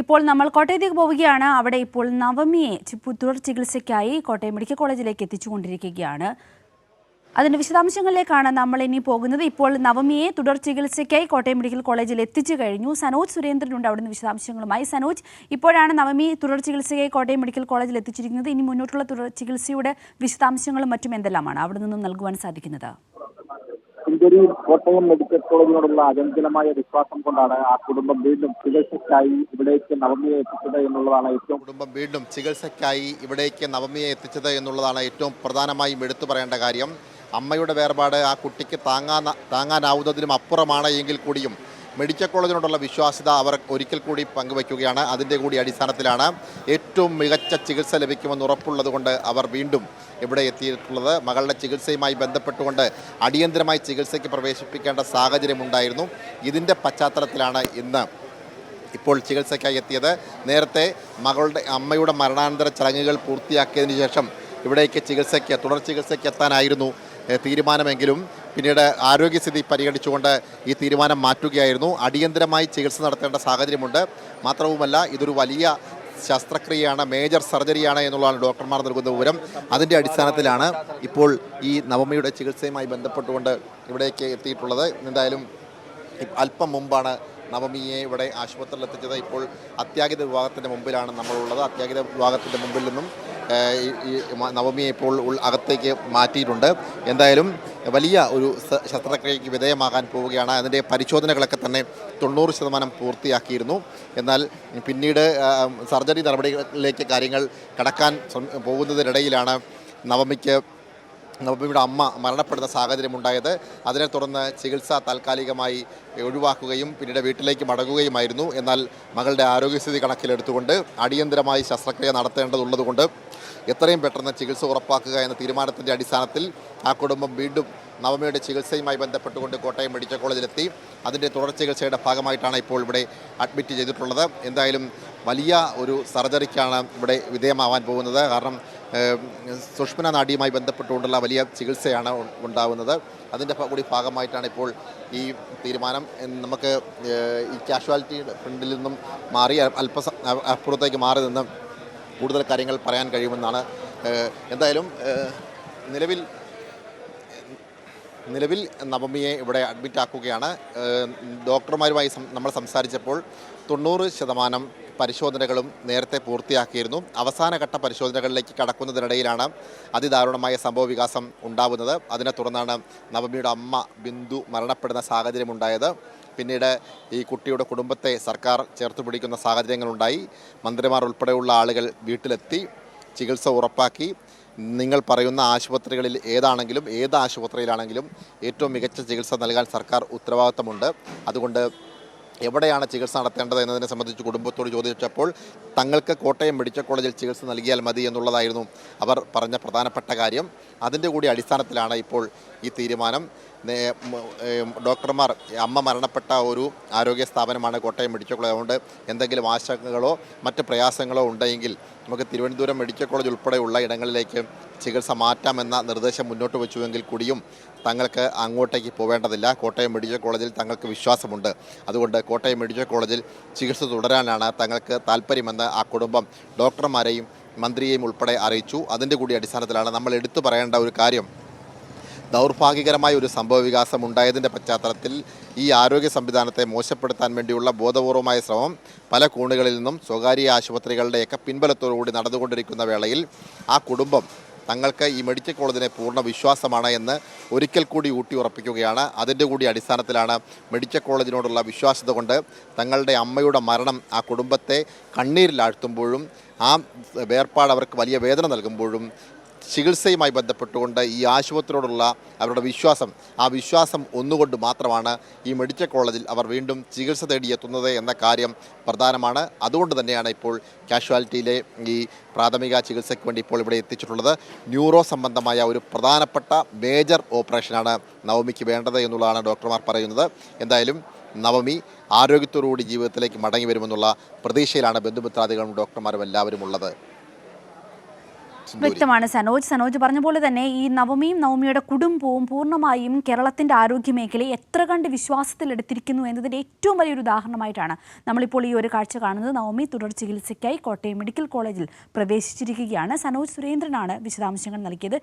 ഇപ്പോൾ നമ്മൾ കോട്ടയത്തേക്ക് പോവുകയാണ്. അവിടെ ഇപ്പോൾ നവമിയെ തുടർ ചികിത്സയ്ക്കായി കോട്ടയം മെഡിക്കൽ കോളേജിലേക്ക് എത്തിച്ചുകൊണ്ടിരിക്കുകയാണ്. അതിന്റെ വിശദാംശങ്ങളിലേക്കാണ് നമ്മൾ ഇനി പോകുന്നത്. ഇപ്പോൾ നവമിയെ തുടർ ചികിത്സയ്ക്കായി കോട്ടയം മെഡിക്കൽ കോളേജിൽ എത്തിച്ചു കഴിഞ്ഞു. സനോജ് സുരേന്ദ്രനുണ്ട് അവിടുന്ന് വിശദാംശങ്ങളുമായി. സനോജ് ഇപ്പോഴാണ് നവമി തുടർ ചികിത്സയ്ക്കായി കോട്ടയം മെഡിക്കൽ കോളേജിൽ എത്തിച്ചിരിക്കുന്നത്. ഇനി മുന്നോട്ടുള്ള തുടർ ചികിത്സയുടെ വിശദാംശങ്ങളും മറ്റും എന്തെല്ലാമാണ്? അവിടെ നിന്നും നൽകുവാൻ സാധിക്കുന്നത്. സുന്ദരിയിൽ കോട്ടയം മെഡിക്കൽ കോളേജിനോടുള്ള അചഞ്ചലമായ വിശ്വാസം കൊണ്ടാണ് ആ കുടുംബം വീണ്ടും ചികിത്സയ്ക്കായി ഇവിടേക്ക് നവമിയെ എത്തിച്ചത് എന്നുള്ളതാണ് ഏറ്റവും കുടുംബം വീണ്ടും ചികിത്സയ്ക്കായി ഇവിടേക്ക് നവമിയെ എത്തിച്ചത് എന്നുള്ളതാണ് ഏറ്റവും പ്രധാനമായും എടുത്തു പറയേണ്ട കാര്യം. അമ്മയുടെ വേർപാട് ആ കുട്ടിക്ക് താങ്ങാൻ താങ്ങാനാവുന്നതിനും അപ്പുറമാണ് എങ്കിൽ കൂടിയും മെഡിക്കൽ കോളേജിനോടുള്ള വിശ്വാസ്യത അവർ ഒരിക്കൽ കൂടി പങ്കുവയ്ക്കുകയാണ്. അതിന്റെ കൂടി അടിസ്ഥാനത്തിലാണ് ഏറ്റവും മികച്ച ചികിത്സ ലഭിക്കുമെന്ന് ഉറപ്പുള്ളതുകൊണ്ട് അവർ വീണ്ടും ഇവിടെ എത്തിയിട്ടുള്ളത്. മകളുടെ ചികിത്സയുമായി ബന്ധപ്പെട്ടുകൊണ്ട് അടിയന്തരമായി ചികിത്സയ്ക്ക് പ്രവേശിപ്പിക്കേണ്ട സാഹചര്യമുണ്ടായിരുന്നു ഇതിന്റെ പശ്ചാത്തലത്തിലാണ് ഇന്ന് ഇപ്പോൾ ചികിത്സയ്ക്കായി എത്തിയത്. നേരത്തെ മകളുടെ അമ്മയുടെ മരണാനന്തര ചടങ്ങുകൾ പൂർത്തിയാക്കിയതിന് ശേഷം ഇവിടേക്ക് ചികിത്സയ്ക്ക് തുടർ ചികിത്സയ്ക്ക് എത്താനായിരുന്നു തീരുമാനമെങ്കിലും പിന്നീട് ആരോഗ്യസ്ഥിതി പരിഗണിച്ചുകൊണ്ട് ഈ തീരുമാനം മാറ്റുകയായിരുന്നു. അടിയന്തരമായി ചികിത്സ നടത്തേണ്ട സാഹചര്യമുണ്ട്. മാത്രവുമല്ല ഇതൊരു വലിയ ശസ്ത്രക്രിയയാണ് മേജർ സർജറിയാണ് എന്നുള്ളതാണ് ഡോക്ടർമാർ നൽകുന്ന വിവരം. അതിന്റെ അടിസ്ഥാനത്തിലാണ് ഇപ്പോൾ ഈ നവമിയുടെ ചികിത്സയുമായി ബന്ധപ്പെട്ടുകൊണ്ട് ഇവിടേക്ക് എത്തിയിട്ടുള്ളത്. എന്തായാലും അല്പം മുമ്പാണ് നവമിയെ ഇവിടെ ആശുപത്രിയിൽ എത്തിച്ചത് ഇപ്പോൾ അത്യാഹിത വിഭാഗത്തിന്റെ മുമ്പിലാണ് നമ്മളുള്ളത്. അത്യാഹിത വിഭാഗത്തിന്റെ മുമ്പിൽ നിന്നും ഈ നവമിയെ ഇപ്പോൾ അകത്തേക്ക് മാറ്റിയിട്ടുണ്ട്. എന്തായാലും വലിയ ഒരു ശസ്ത്രക്രിയയ്ക്ക് വിധേയമാകാൻ പോവുകയാണ്. അതിന്റെ പരിശോധനകളൊക്കെ തന്നെ തൊണ്ണൂറ് ശതമാനം പൂർത്തിയാക്കിയിരുന്നു. എന്നാൽ പിന്നീട് സർജറി നടപടികളിലേക്ക് കാര്യങ്ങൾ കടക്കാൻ പോകുന്നതിനിടയിലാണ് നവമിക്ക് നവമിയുടെ അമ്മ മരണപ്പെടുന്ന സാഹചര്യമുണ്ടായത്. അതിനെ തുടർന്ന് ചികിത്സ താൽക്കാലികമായി ഒഴിവാക്കുകയും പിന്നീട് വീട്ടിലേക്ക് മടങ്ങുകയുമായിരുന്നു. എന്നാൽ മകളുടെ ആരോഗ്യസ്ഥിതി കണക്കിലെടുത്തുകൊണ്ട് അടിയന്തരമായി ശസ്ത്രക്രിയ നടത്തേണ്ടതുള്ളതുകൊണ്ട് എത്രയും പെട്ടെന്ന് ചികിത്സ ഉറപ്പാക്കുക എന്ന തീരുമാനത്തിന്റെ അടിസ്ഥാനത്തിൽ ആ കുടുംബം വീണ്ടും നവമിയുടെ ചികിത്സയുമായി ബന്ധപ്പെട്ടുകൊണ്ട് കോട്ടയം മെഡിക്കൽ കോളേജിലെത്തി. അതിന്റെ തുടർ ചികിത്സയുടെ ഭാഗമായിട്ടാണ് ഇപ്പോൾ ഇവിടെ അഡ്മിറ്റ് ചെയ്തിട്ടുള്ളത്. എന്തായാലും വലിയ ഒരു സർജറിക്കാണ് ഇവിടെ വിധേയമാവാൻ പോകുന്നത്. കാരണം സുഷ്മന നാടിയുമായി ബന്ധപ്പെട്ടുകൊണ്ടുള്ള വലിയ ചികിത്സയാണ് ഉണ്ടാവുന്നത്. അതിന്റെ കൂടി ഭാഗമായിട്ടാണ് ഇപ്പോൾ ഈ തീരുമാനം. നമുക്ക് ഈ കാഷ്വാലിറ്റി ഫ്രണ്ടിൽ നിന്നും മാറി അല്പ അപ്പുറത്തേക്ക് മാറി നിന്ന് കൂടുതൽ കാര്യങ്ങൾ പറയാൻ കഴിയുമെന്നാണ് എന്തായാലും നിലവിൽ നിലവിൽ നവമിയെ ഇവിടെ അഡ്മിറ്റ് ആക്കുകയാണ് ഡോക്ടർമാരുമായി നമ്മൾ സംസാരിച്ചപ്പോൾ തൊണ്ണൂറ് ശതമാനം പരിശോധനകളും നേരത്തെ പൂർത്തിയാക്കിയിരുന്നു. അവസാനഘട്ട പരിശോധനകളിലേക്ക് കടക്കുന്നതിനിടയിലാണ് അതിദാരുണമായ സംഭവ വികാസം ഉണ്ടാവുന്നത്. അതിനെ തുടർന്നാണ് നവമിയുടെ അമ്മ ബിന്ദു മരണപ്പെടുന്ന സാഹചര്യമുണ്ടായത്. പിന്നീട് ഈ കുട്ടിയുടെ കുടുംബത്തെ സർക്കാർ ചേർത്ത് പിടിക്കുന്ന സാഹചര്യങ്ങളുണ്ടായി. മന്ത്രിമാർ ഉൾപ്പെടെയുള്ള ആളുകൾ വീട്ടിലെത്തി ചികിത്സ ഉറപ്പാക്കി. നിങ്ങൾ പറയുന്ന ആശുപത്രികളിൽ ഏതാണെങ്കിലും ഏത് ആശുപത്രിയിലാണെങ്കിലും ഏറ്റവും മികച്ച ചികിത്സ നൽകാൻ സർക്കാർ ഉത്തരവാദിത്തമുണ്ട്. അതുകൊണ്ട് എവിടെയാണ് ചികിത്സ നടത്തേണ്ടത് എന്നതിനെ സംബന്ധിച്ച് കുടുംബത്തോട് ചോദിച്ചപ്പോൾ തങ്ങൾക്ക് കോട്ടയം മെഡിക്കൽ കോളേജിൽ ചികിത്സ നൽകിയാൽ മതി എന്നുള്ളതായിരുന്നു അവർ പറഞ്ഞ പ്രധാനപ്പെട്ട കാര്യം. അതിന്റെ കൂടി അടിസ്ഥാനത്തിലാണ് ഇപ്പോൾ ഈ തീരുമാനം. ഡോക്ടർമാർ അമ്മ മരണപ്പെട്ട ഒരു ആരോഗ്യ സ്ഥാപനമാണ് കോട്ടയം മെഡിക്കൽ കോളേജ്. അതുകൊണ്ട് എന്തെങ്കിലും ആശങ്കകളോ മറ്റ് പ്രയാസങ്ങളോ ഉണ്ടെങ്കിൽ നമുക്ക് തിരുവനന്തപുരം മെഡിക്കൽ കോളേജ് ഉൾപ്പെടെയുള്ള ഇടങ്ങളിലേക്ക് ചികിത്സ മാറ്റാമെന്ന നിർദ്ദേശം മുന്നോട്ട് വെച്ചുവെങ്കിൽ കൂടിയും തങ്ങൾക്ക് അങ്ങോട്ടേക്ക് പോവേണ്ടതില്ല. കോട്ടയം മെഡിക്കൽ കോളേജിൽ തങ്ങൾക്ക് വിശ്വാസമുണ്ട്. അതുകൊണ്ട് കോട്ടയം മെഡിക്കൽ കോളേജിൽ ചികിത്സ തുടരാനാണ് തങ്ങൾക്ക് താല്പര്യമെന്ന് ആ കുടുംബം ഡോക്ടർമാരെയും മന്ത്രിയെയും ഉൾപ്പെടെ അറിയിച്ചു. അതിന്റെ കൂടി അടിസ്ഥാനത്തിലാണ് നമ്മൾ എടുത്തു പറയേണ്ട ഒരു കാര്യം. ദൗർഭാഗ്യകരമായ ഒരു സംഭവ വികാസം ഉണ്ടായതിന്റെ പശ്ചാത്തലത്തിൽ ഈ ആരോഗ്യ സംവിധാനത്തെ മോശപ്പെടുത്താൻ വേണ്ടിയുള്ള ബോധപൂർവമായ ശ്രമം പല കോണുകളിൽ നിന്നും സ്വകാര്യ ആശുപത്രികളുടെയൊക്കെ പിൻബലത്തോടുകൂടി നടന്നുകൊണ്ടിരിക്കുന്ന വേളയിൽ ആ കുടുംബം തങ്ങൾക്ക് ഈ മെഡിക്കൽ കോളേജിനെ പൂർണ വിശ്വാസമാണ് എന്ന് ഒരിക്കൽ കൂടി ഊട്ടി ഉറപ്പിക്കുകയാണ്. അതിന്റെ കൂടി അടിസ്ഥാനത്തിലാണ് മെഡിക്കൽ കോളേജിനോടുള്ള വിശ്വാസ്യത കൊണ്ട് തങ്ങളുടെ അമ്മയുടെ മരണം ആ കുടുംബത്തെ കണ്ണീരിലാഴ്ത്തുമ്പോഴും ആ വേർപാട് അവർക്ക് വലിയ വേദന നൽകുമ്പോഴും ചികിത്സയുമായി ബന്ധപ്പെട്ടുകൊണ്ട് ഈ ആശുപത്രിയോടുള്ള അവരുടെ വിശ്വാസം ആ വിശ്വാസം ഒന്നുകൊണ്ട് മാത്രമാണ് ഈ മെഡിക്കൽ കോളേജിൽ അവർ വീണ്ടും ചികിത്സ തേടിയെത്തുന്നത് എന്ന കാര്യം പ്രധാനമാണ്. അതുകൊണ്ട് തന്നെയാണ് ഇപ്പോൾ കാഷ്വാലിറ്റിയിലെ ഈ പ്രാഥമിക ചികിത്സയ്ക്ക് വേണ്ടി ഇപ്പോൾ ഇവിടെ എത്തിച്ചിട്ടുള്ളത്. ന്യൂറോ സംബന്ധമായ ഒരു പ്രധാനപ്പെട്ട മേജർ ഓപ്പറേഷനാണ് നവമിക്ക് വേണ്ടത് എന്നുള്ളതാണ് ഡോക്ടർമാർ പറയുന്നത്. എന്തായാലും നവമി ആരോഗ്യത്തോടുകൂടി ജീവിതത്തിലേക്ക് മടങ്ങി വരുമെന്നുള്ള പ്രതീക്ഷയിലാണ് ബന്ധുമിത്രാദികളും ഡോക്ടർമാരും എല്ലാവരും ഉള്ളത്. വ്യക്തമാണ് സനോജ്. സനോജ് പറഞ്ഞ പോലെ തന്നെ ഈ നവമിയും നവമിയുടെ കുടുംബവും പൂർണമായും കേരളത്തിന്റെ ആരോഗ്യ മേഖലയെ എത്ര കണ്ട് വിശ്വാസത്തിലെടുത്തിരിക്കുന്നു എന്നതിന്റെ ഏറ്റവും വലിയൊരു ഉദാഹരണമായിട്ടാണ് നമ്മളിപ്പോൾ ഈ ഒരു കാഴ്ച കാണുന്നത്. നവമി തുടർ ചികിത്സയ്ക്കായി കോട്ടയം മെഡിക്കൽ കോളേജിൽ പ്രവേശിച്ചിരിക്കുകയാണ്. സനോജ് സുരേന്ദ്രനാണ് വിശദാംശങ്ങൾ നൽകിയത്.